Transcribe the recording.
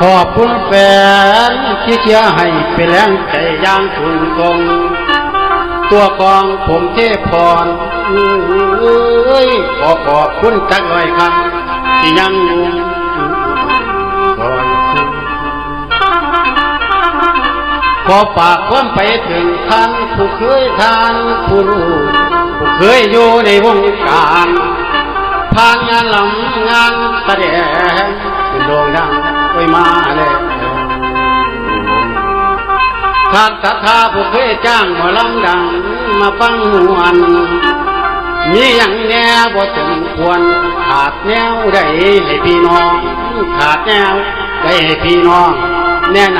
ขอบคุณแฟนที่เชียร์ให้เป็นแรงใจย่างคุณตรงตัวกองผมเทพพรเอ้ยขอขอบคุณจักหน่อยครับที่ยังคอยขอฝากความไปถึงท่านผู้เคยทานผู้รู้ผู้เคยอยู่ในวงการผ่านงานลำงานแสดงเป็นโด่งดัง ไปมาเลยขาดศรัทธาผู้เคยจ้างหมอลำดังมาฟังหวนมีอย่างแน่บ่จึงควร ขาดแนวได้ให้พี่น้อง ขาดแนวได้ให้พี่น้อง แน่น